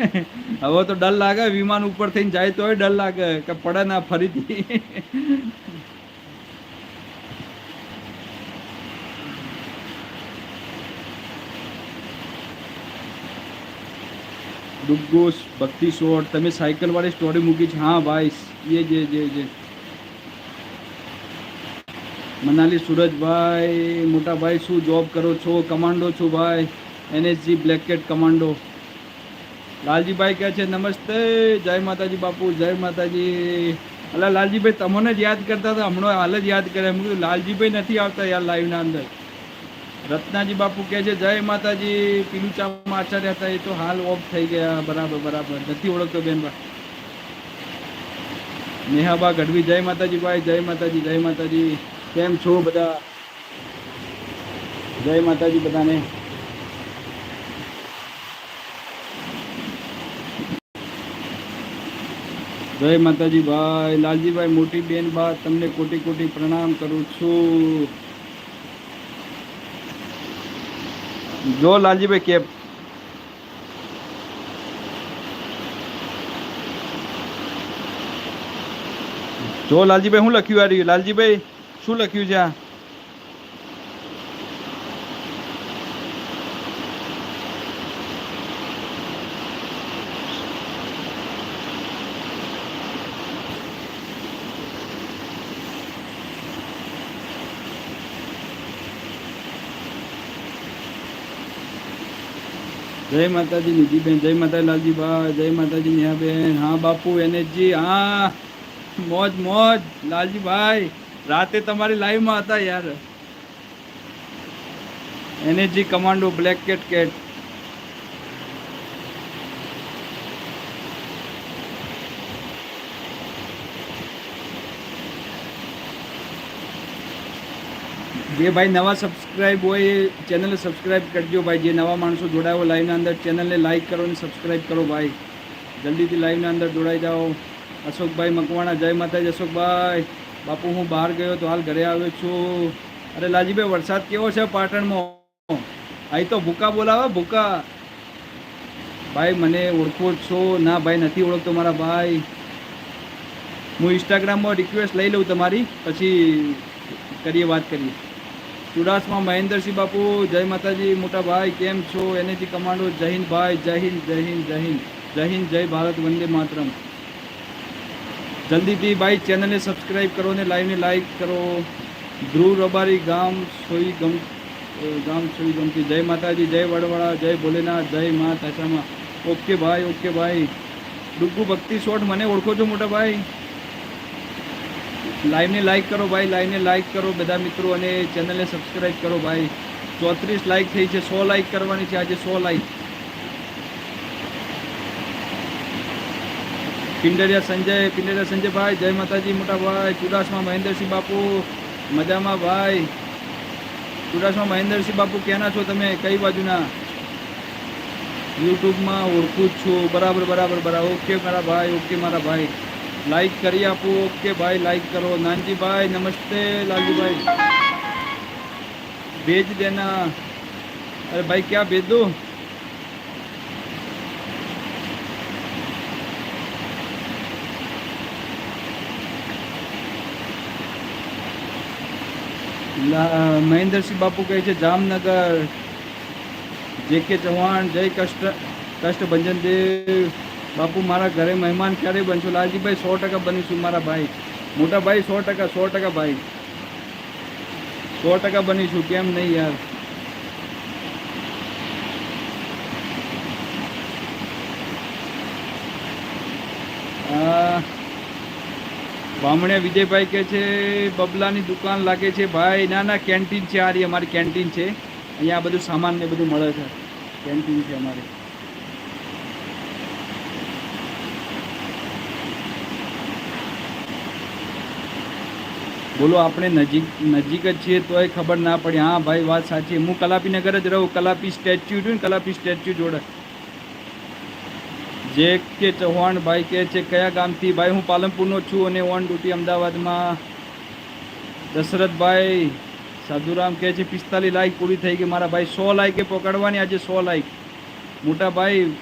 હવે તો ડર લાગે, વિમાન ઉપર થઈને જાય તોય ડર લાગે કે પડે ના ફરીથી. ડુગ્ગુસ ભક્તિ શોટ તમે સાયકલ વાળી સ્ટોરી મૂકી છે. હા ભાઈ, એ જે જે જે. મનાલી સુરજભાઈ, મોટા ભાઈ શું જોબ કરો છો? કમાન્ડો છો ભાઈ? એનએસજી બ્લેકેટ કમાન્ડો લાલજીભાઈ કહે છે, નમસ્તે, જય માતાજી બાપુ, જય માતાજી. અલા, લાલજીભાઈ, તમને જ યાદ કરતા હતા, હમણાં હાલ જ યાદ કરે એમ લાલજીભાઈ નથી આવતા યાર લાઈવના અંદર. રત્નાજી બાપુ કહે છે, જય માતાજી. પીલું ચામાં આચાર્ય હતા, એ તો હાલ ઓફ થઈ ગયા. બરાબર બરાબર. નથી ઓળખતો બેનભાઈ નેહાબા ગઢવી, જય માતાજી ભાઈ, જય માતાજી જય માતાજી. કેમ છો બધા? જય માતાજી બધાને. જય માતાજી ભાઈ, લાલજીભાઈ મોટી બેન બા, તમને કોટી કોટી પ્રણામ કરું છું. જો લાલજીભાઈ કેપ જો લાલજીભાઈ શું લખ્યું આ રહ્યું? લાલજીભાઈ શું લખ્યું છે આ? જય માતાજી નિધિબેન, જય માતા લાલજીભાઈ જય માતાજી નેહાબેન. હા, બાપુ એનએચજી હા. મોજ મોજ લાલજીભાઈ રાતે તમારી લાઈવમાં હતા યાર. NSG commando, black cat cat. જે ભાઈ નવા સબસ્ક્રાઇબ હોય એ ચેનલને સબસ્ક્રાઇબ કરજો ભાઈ. જે નવા માણસો જોડાયો લાઈવના અંદર ચેનલને લાઈક કરો અને સબસ્ક્રાઇબ કરો ભાઈ. જલ્દીથી લાઈવના અંદર જોડાઈ જાઓ. અશોકભાઈ મકવાણા, જય માતાજી અશોકભાઈ બાપુ, હું બહાર ગયો તો હાલ ઘરે આવ્યો છું. અરે લાજીભાઈ વરસાદ કેવો છે પાટણમાં? અહીં તો ભૂકા બોલાવે, ભૂકા. ભાઈ, મને ઓળખો છો? ના, ભાઈ, નથી ઓળખતો મારા ભાઈ. હું ઇન્સ્ટાગ્રામમાં રિક્વેસ્ટ લઈ લઉં તમારી, પછી કરીએ, વાત કરીએ. ચુડાસમા મહેન્દ્રસિંહ બાપુ, જય માતાજી, મોટા ભાઈ, કેમ છો? એનેથી કમાન્ડો, જય હિન્દ ભાઈ, જય હિન્દ જય હિન્દ જય હિન્દ. જય હિન્દ, જય ભારત, વંદે માતરમ. જલ્દીથી ભાઈ ચેનલને સબસ્ક્રાઈબ કરો ને લાઈવને લાઈક કરો. ધ્રુવ રબારી ગામ સોઈ ગમ ગામ સોઈ ગમતી. જય માતાજી, જય વડવાળા, જય ભોલેનાથ, જય મા તાચામાં ઓકે ભાઈ ઓકે ભાઈ. ડુગ્ગુ ભક્તિ શોટ મને ઓળખો છો, મોટા ભાઈ? લાઈવને લાઈક કરો ભાઈ, લાઈવને લાઈક કરો બધા મિત્રો અને ચેનલને સબસ્ક્રાઈબ કરો ભાઈ. ચોત્રીસ લાઈક થઈ છે, સો લાઈક કરવાની છે, આજે સો લાઈક. પિંડરિયા સંજય, પિંડરિયા સંજયભાઈ જય માતાજી, મોટા ભાઈ. ચુડાસમા મહેન્દ્રસિંહ બાપુ, મજામાં ભાઈ. ચુડાસમા મહેન્દ્રસિંહ બાપુ, ક્યાંના છો તમે? કઈ બાજુના? યુટ્યુબમાં ઓળખું જ છું. બરાબર બરાબર બરાબર. ઓકે મારા ભાઈ, ઓકે મારા ભાઈ. લાઈક કરી આપો ઓકે ભાઈ લાઈક કરો નાનજીભાઈ નમસ્તે લાલજીભાઈ भेज देना अरे भाई क्या भेज दो લા- મહેન્દ્રસિંહ બાપુ કહે છે જામનગર જે કે ચૌહાણ જય કષ્ટ કષ્ટભંજન દેવ બાપુ, મારા ઘરે મહેમાન ક્યારે બનશો? લાલજીભાઈ, સો ટકા બનીશું, મારા ભાઈ. મોટા ભાઈ, સો ટકા સો ટકા ભાઈ. સો ટકા બનીશું, કેમ નહીં યાર? બામણિયા વિજયભાઈ કે છે, બબલાની દુકાન લાગે છે. ભાઈ, ના ના, કેન્ટીન છે, આ રહી અમારી કેન્ટીન છે. અહીંયા બધું સામાન ને બધું મળે છે. કેન્ટીન છે અમારી. બોલો, આપણે નજીક નજીક જ છીએ તોય ખબર ના પડી. હા, ભાઈ, વાત સાચી હું કલાપીનગર જ રહું. કલાપી સ્ટેચ્યુ જોયું ને કલાપી સ્ટેચ્યુ જોડે. જે કે ચૌહાણ ભાઈ કે છે, કયા ગામથી? ભાઈ, હું પાલનપુરનો છું અને ઓન ડ્યુટી અમદાવાદમાં. દશરથભાઈ સાધુરામ કહે છે, પિસ્તાલીસ લાઈક પૂરી થઈ ગઈ. મારા ભાઈ સો લાઈકે પકડવાની. આજે સો લાઈક. મોટા ભાઈ